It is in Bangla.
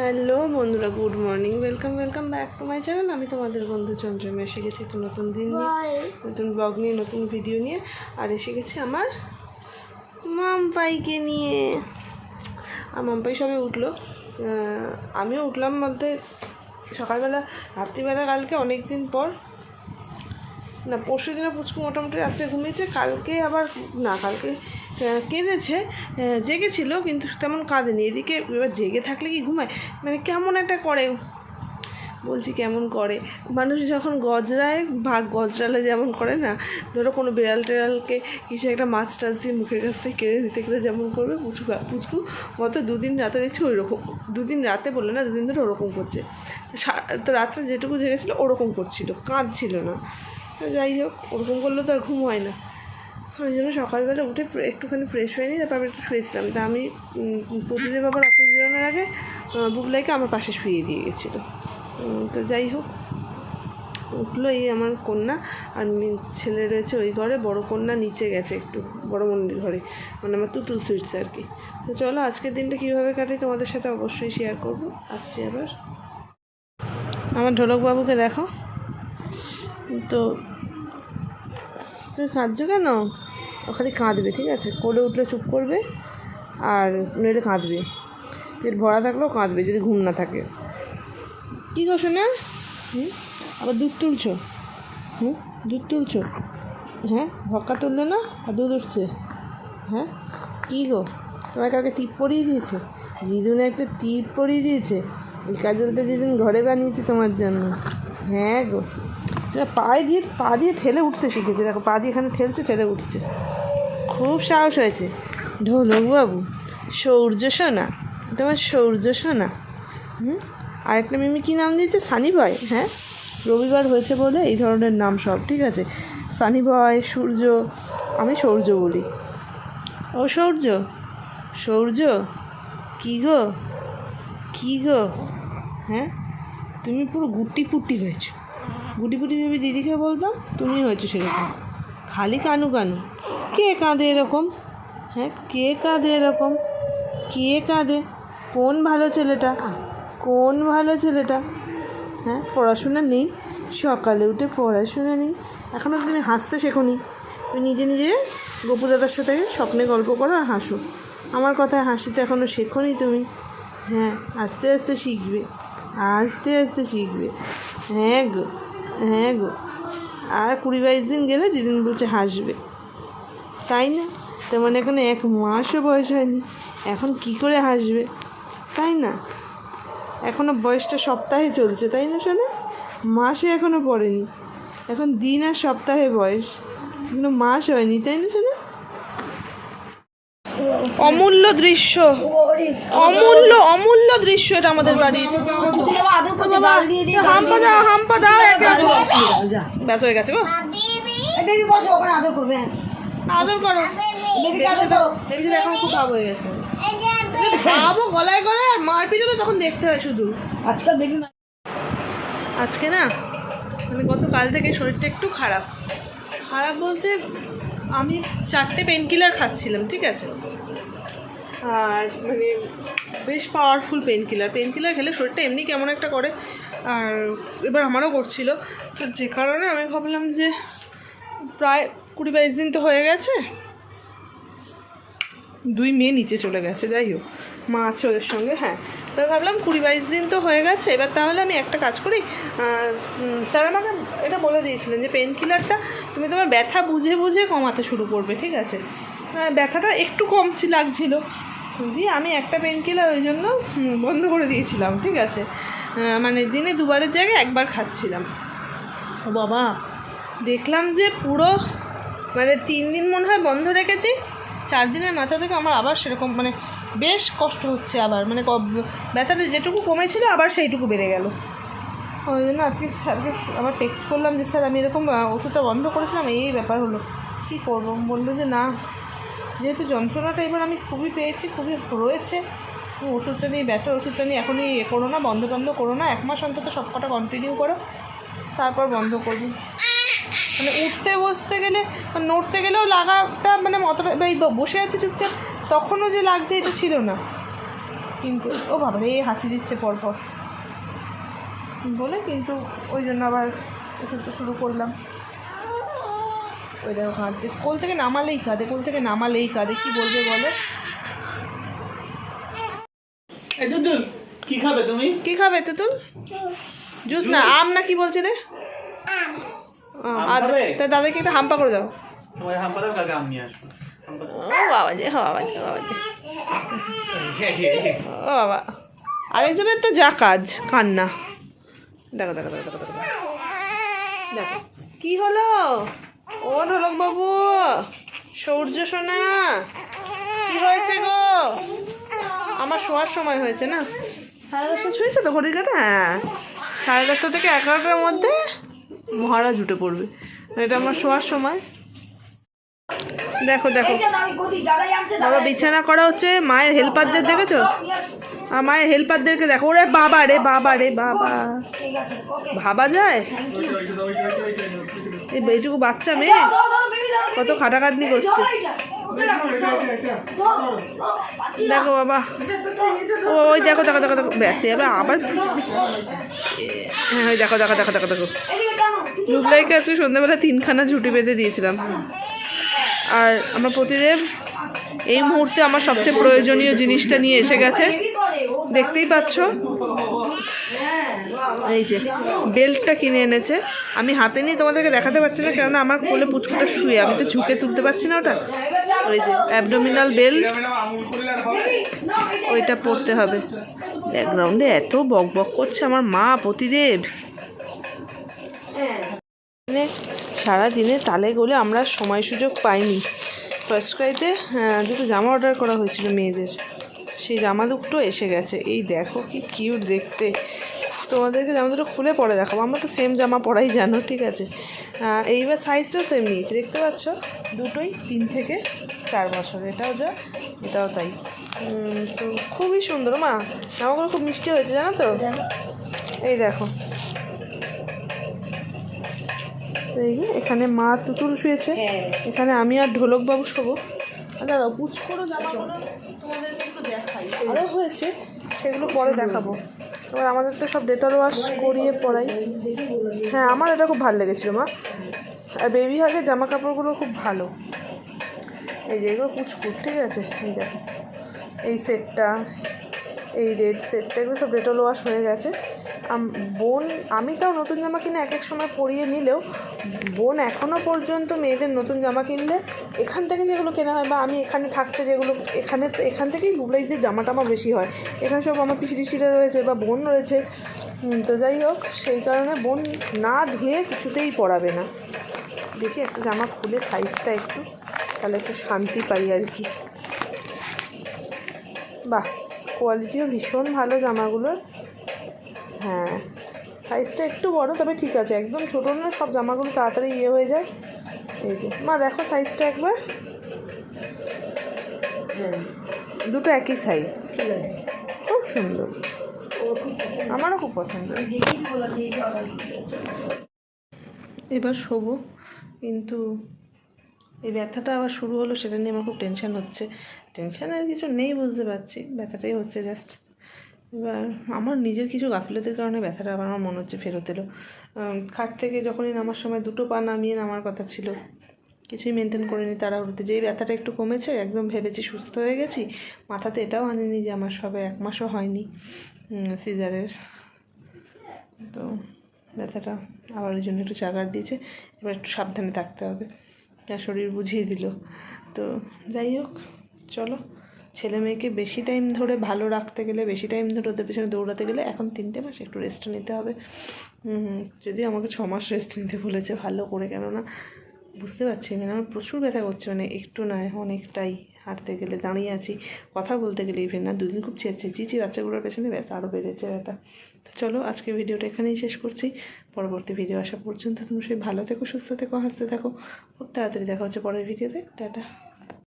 হ্যালো বন্ধুরা good morning. Welcome welcome back to my channel. আমি তোমাদের বন্ধু চন্দ্রমে এসে গেছি একটা নতুন দিন নিয়ে নতুন ব্লগ নিয়ে নতুন ভিডিও নিয়ে। আর এসে গেছি আমার মামপাইকে নিয়ে। আর মামপাই সবে উঠল। আমিও উঠলাম বলতে সকালবেলা রাত্রিবেলা কালকে অনেক দিন পর। না পরশু দিনে পুচকু মোটামুটি রাত্রে ঘুমিয়েছে কালকে আবার না কালকে কেঁদেছে জেগেছিল, কিন্তু তেমন কাঁদেনি। এদিকে এবার জেগে থাকলে কি ঘুমায়? মানে কেমন একটা করে? বলছি কেমন করে? মানুষ যখন গজরায় বা গজরালে যেমন করে না, ধরো কোনো বিড়াল টেড়ালকে কিছু একটা মাছ টাছ দিয়ে মুখের কাছ থেকে কেড়ে নিতে গেলে যেমন করবে, পুচকু পুচকু গত দুদিন রাতে দেখছি ওই রকম দুদিন রাতে বললে না, দুদিন ধরে ওরকম করছে। তো রাত্রে যেটুকু জেগেছিলো ওরকম করছিল, কাঁদছিল না। যাই হোক, ওরকম করলে তো আর ঘুম হয় না। ওই জন্য সকালবেলা উঠে একটুখানি ফ্রেশ হয়ে নিই তারপর আমি একটু শুয়েছিলাম। তা আমি প্রতিদিন আবার অফিস বেরোনোর আগে বুবলাইকে আমার পাশে শুয়ে দিয়ে গেছিল। তো যাই হোক, উঠল এই আমার কন্যা, আর ছেলে রয়েছে ওই ঘরে, বড় কন্যা নিচে গেছে একটু, বড় মন্দির ঘরে মানে আমার তুতুল সুইটস আর কি। তো চলো, আজকের দিনটা কীভাবে কাটে তোমাদের সাথে অবশ্যই শেয়ার করব। আসছি আবার। আমার ঢোলক বাবুকে দেখো। তো, তুমি কাঁদছো কেন? খালি কাঁদবে, ঠিক আছে? কোলে উঠলে চুপ করবে আর নইলে কাঁদবে। পেট ভরা থাকলেও কাঁদবে, যদি ঘুম না থাকে। কী করছ না হুম? আবার দুধ তুলছো? হুম? দুধ তুলছো? হ্যাঁ? ভক্কা তুললে না? আর দুধ উঠছে? হ্যাঁ? কী গো? তোমার কালকে টিপ পরিয়ে দিয়েছে? দিদুনে একটা টিপ পরিয়ে দিয়েছে? এই কাজলটা দিদুন ঘরে বানিয়েছে তোমার জন্য। হ্যাঁ গো। তোমার পায়ে দিয়ে, পা দিয়ে ঠেলে উঠতে শিখেছে। দেখো, পা দিয়ে এখানে ঠেলছে, ঠেলে উঠছে। খুব সাহস হয়েছে। ঢোলক বাবু সৌর্য সোনা। তোমার সৌর্য সোনা। হুম? আরেকটা মিমি কী নাম দিয়েছে? সানি বয়। হ্যাঁ? রবিবার হয়েছে বলে এই ধরনের নাম সব, ঠিক আছে? সানি বয়, সূর্য, আমি সৌর্য বলি। ও সৌর্য? সৌর্য? কী গো? কী গো? হ্যাঁ? তুমি পুরো গুটি পুটি হয়েছো। গুটি পুটি ভেবে দিদিকে বলতাম তুমি হয়েছো সেরকম। খালি কানু কানু। কে কাঁদে এরকম? হ্যাঁ কে কাঁদে এরকম? কে কাঁদে? কোন ভালো ছেলেটা? কোন ভালো ছেলেটা? হ্যাঁ পড়াশোনা নেই। সকালে উঠে পড়াশোনা নেই। এখনও তুমি হাসতে শেখোনি। তুমি নিজে নিজে গোপুদাদার সাথে স্বপ্নে গল্প করো আর হাসো। আমার কথায় হাসিতে এখনও শেখোনি তুমি। হ্যাঁ আস্তে আস্তে শিখবে। আস্তে আস্তে শিখবে। হ্যাঁ গো। হ্যাঁ গো। আর কুড়ি বাইশ দিন গেলে দিদিন বলছে হাসবে। তাই না? তেমন মানে এখন এক মাসও বয়স হয়নি। এখন কি করে হাসবে? তাই না? এখনও বয়সটা সপ্তাহে চলছে তাই না শোনা মাসে এখনও পড়েনি। এখন দিন আর সপ্তাহে বয়স। কিন্তু মাস হয়নি তাই না শোনা অমূল্য দৃশ্য। অমূল্য অমূল্য দৃশ্য এটা আমাদের বাড়ির। হাম্পা দাও হাম্পা দাও একে ব্যাস হয়ে গেছে গো। বেবি বসো ওখানে আদর করবে আদর করো। বেবি কাছে তো বেবি এখন খুব ভাব হয়ে গেছে। গলায় গলায় আর মারপিট হলে তখন দেখতে হয় শুধু। আজকাল বেবি আজকে না মানে গতকাল থেকে শরীরটা একটু খারাপ। খারাপ বলতে আমি চারটে পেন কিলার খাচ্ছিলাম ঠিক আছে? আর মানে বেশ powerful pain killer pain killer খেলে শরীরটা এমনি কেমন একটা করে। আর এবার আমারও করছিল। তো যে কারণে আমি ভাবলাম যে প্রায় কুড়ি বাইশ দিন তো হয়ে গেছে। দুই মেয়ে নিচে চলে গেছে, যাই হোক। মা আছে ওদের সঙ্গে হ্যাঁ। তো ভাবলাম কুড়ি বাইশ দিন তো হয়ে গেছে, এবার তাহলে আমি একটা কাজ করি। স্যার আমাকে এটা বলে দিয়েছিলেন যে পেন কিলারটা তুমি তোমার ব্যথা বুঝে বুঝে কমাতে শুরু করবে, ঠিক আছে? ব্যথাটা একটু কমছি লাগছিল। দিয়ে আমি একটা পেন কিলার ওই জন্য বন্ধ করে দিয়েছিলাম, ঠিক আছে? মানে দিনে দুবারের জায়গায় একবার খাচ্ছিলাম। ও বাবা, দেখলাম যে পুরো মানে তিন দিন মনে হয় বন্ধ রেখেছি, চার দিনের মাথা থেকে আমার আবার সেরকম মানে বেশ কষ্ট হচ্ছে আবার মানে ব্যথাটা যেটুকু কমেছিল আবার সেইটুকু বেড়ে গেল। ওই জন্য আজকে স্যারকে আবার টেক্সট করলাম যে, স্যার, আমি এরকম ওষুধটা বন্ধ করেছিলাম, এই ব্যাপার হলো। কী করব? বলল যে, না, যেহেতু যন্ত্রণাটা এবার আমি খুবই পেয়েছি, খুবই রয়েছে ওষুধটা নিয়ে ব্যথার ওষুধটা নিয়ে এখনই এ করো না, বন্ধ বন্ধ করো না, এক মাস অন্তত সব কটা কন্টিনিউ করো, তারপর বন্ধ করবি। মানে উঠতে বসতে গেলে বা নড়তে গেলেও লাগাটা মানে অতটা এই বসে আছে চুপচাপ, তখনও যে লাগছে এটা ছিল না। কিন্তু, ও বাবা রে হাসি দিচ্ছে পরপর। বলে কিন্তু ওই জন্য আবার ওষুধটা শুরু করলাম। ওই দেখো কাঁদছে। কোল থেকে নামালেই কাঁদে, কোল থেকে নামালেই কাঁদে, কী বলবে বলো? এই কি খাবে তুমি? কি খাবে তুতুল? জুস না আম না কি বলছে রে? আর তা দাদাকে একটা হাম্পা করে দাও। তোমার হাম্পাদার কাকে আম নিয়ে আসব। দাও। ও বাবা যে ও বাবা যে ও বাবা যে। ও বাবা। আরেকজনের তো যা কাজ কান্না। দেখো দেখো দেখো দেখো দেখো। দেখো। কি হলো? ও ঢোলক বাবু সূর্য সোনা। কি হয়েছে গো? আমার শোয়ার সময় হয়েছে না? সাড়ে দশটা ছুঁয়েছে তো ঘড়ির কাটা? হ্যাঁ। সাড়ে দশটা থেকে এগারোটার মধ্যে মহারাজ উঠে পড়বে। এটা আমার শোয়ার সময়। দেখো দেখো। বাবা বিছানা করা হচ্ছে। মায়ের হেল্পারদের দেখেছ? আর মায়ের হেল্পারদেরকে দেখো। ওরে বাবা রে বাবা রে বাবা। ভাবা যায়? এই এইটুকু বাচ্চা মেয়ে? কত খাটাখাটনি করছে। দেখো বাবা। ও, ওই দেখো দেখো দেখো দেখো। ব্যাস, এবার আবার হ্যাঁ ওই দেখো দেখো দেখো দেখো দেখো। রূপলাইকে আজকে সন্ধ্যাবেলা তিনখানা ঝুটি বেঁধে দিয়েছিলাম। আর আমার প্রতিদেব এই মুহূর্তে আমার সবচেয়ে প্রয়োজনীয় জিনিসটা নিয়ে এসে গেছে। দেখতেই পাচ্ছ? এই যে, বেল্টটা কিনে এনেছে। আমি হাতে নিয়ে তোমাদেরকে দেখাতে পারছি না, কেননা আমার কোলে পুচকুটা শুয়ে, আমি তো ঝুঁকে তুলতে পারছি না ওটা। ওই যে অ্যাবডোমিনাল বেল্ট ওইটা পরতে হবে। ব্যাকগ্রাউন্ডে এত বক বক করছে আমার মা প্রতিদেব। মানে সারাদিনে তালে গোলে আমরা সময় সুযোগ পাইনি। ফার্স্ট ক্রাইতে দুটো জামা অর্ডার করা হয়েছিল মেয়েদের। সেই জামা দুটো এসে গেছে। এই দেখো কি কিউট দেখতে। তোমাদেরকে জামা দুটো খুলে পরে দেখাবো। আমরা তো সেম জামা পরাই জানো ঠিক আছে? এইবার সাইজটাও সেম নিয়েছি দেখতে পাচ্ছ? দুটোই তিন থেকে চার বছর। এটাও যা এটাও তাই। তো খুবই সুন্দর। মা জামাগুলো খুব মিষ্টি হয়েছে জানো তো? এই দেখো। তো এই যে এখানে মা তুতুল শুয়েছে। এখানে আমি আর ঢোলক বাবু শোবো। আর দাদা পুচকোরও জামাগুলো তোমাদেরকে একটু দেখাই। আরও হয়েছে সেগুলো পরে দেখাবো। এবার আমাদের তো সব ডেটল ওয়াশ করিয়ে পড়াই। হ্যাঁ আমার এটা খুব ভালো লেগেছিলো মা। আর বেবি হাগের জামা কাপড়গুলো খুব ভালো। এই যে এগুলো পুচকুট ঠিক আছে? এই দেখো। এই সেটটা এই রেড সেটটা এগুলো সব ডেটল ওয়াশ হয়ে গেছে। বোন, আমি তাও নতুন জামা কিনে এক এক সময় পরিয়ে নিলেও বোন এখনও পর্যন্ত মেয়েদের নতুন জামা কিনলে এখান থেকে যেগুলো কেনা হয় বা আমি এখানে থাকতে যেগুলো, এখানে, এখান থেকেই বুবলাইদের জামা টামা বেশি হয়। এখানে সব আমার পিসি টিসিরা রয়েছে বা বোন রয়েছে। তো যাই হোক, সেই কারণে বোন না ধুয়ে কিছুতেই পরাবে না। দেখি একটা জামা খুলে সাইজটা একটু, তাহলে একটু শান্তি পাই আর কি। বাহ কোয়ালিটিও ভীষণ ভালো জামাগুলোর। হ্যাঁ। সাইজটা একটু বড় তবে ঠিক আছে। একদম ছোটো না সব জামাগুলো তাড়াতাড়ি ইয়ে হয়ে যায়। এই যে মা দেখো সাইজটা একবার। দুটো একই সাইজ খুব সুন্দর। আমারও খুব পছন্দ। এবার শোবো কিন্তু এই ব্যথাটা আবার শুরু হলো সেটা নিয়ে আমার খুব টেনশান হচ্ছে। টেনশনের কিছু নেই বুঝতে পারছি। ব্যথাটাই হচ্ছে জাস্ট এবার আমার নিজের কিছু গাফিলতির কারণে ব্যথাটা আবার আমার মনে হচ্ছে ফেরত এলো। খাট থেকে যখনই নামার সময় দুটো পা নামিয়ে নামার কথা ছিল, কিছুই মেনটেন করিনি তাড়াহুড়োতে। যেই ব্যথাটা একটু কমেছে, একদম ভেবেছি সুস্থ হয়ে গেছি, মাথাতে এটাও আনিনি যে আমার সবে এক মাসও হয়নি সিজারের। তো ব্যথাটা আবার ওই জন্য একটু চাগার দিয়েছে, এবার একটু সাবধানে থাকতে হবে। যা শরীর বুঝিয়ে দিল। তো যাই হোক, চলো। ছেলে মেয়েকে বেশি টাইম ধরে ভালো রাখতে গেলে, বেশি টাইম ধরে ওদের পেছনে দৌড়াতে গেলে এখন তিনটে মাস একটু রেস্ট নিতে হবে। যদিও আমাকে ছ মাস রেস্ট নিতে বলেছে ভালো করে, কেননা বুঝতে পারছি মানে আমার প্রচুর ব্যথা করছে মানে একটু নয় অনেকটাই হাঁটতে গেলে, দাঁড়িয়ে আছি, কথা বলতে গেলে ইভেন না, দুদিন খুব চেয়েছে চিচি বাচ্চাগুলোর পেছনে ব্যথা আরও বেড়েছে ব্যথা। তো চলো আজকে ভিডিওটা এখানেই শেষ করছি। পরবর্তী ভিডিও আসা পর্যন্ত তুমি সেই ভালো থেকো, সুস্থ থেকো, হাসতে থাকো। খুব তাড়াতাড়ি দেখা হচ্ছে পরের ভিডিওতে টাটা।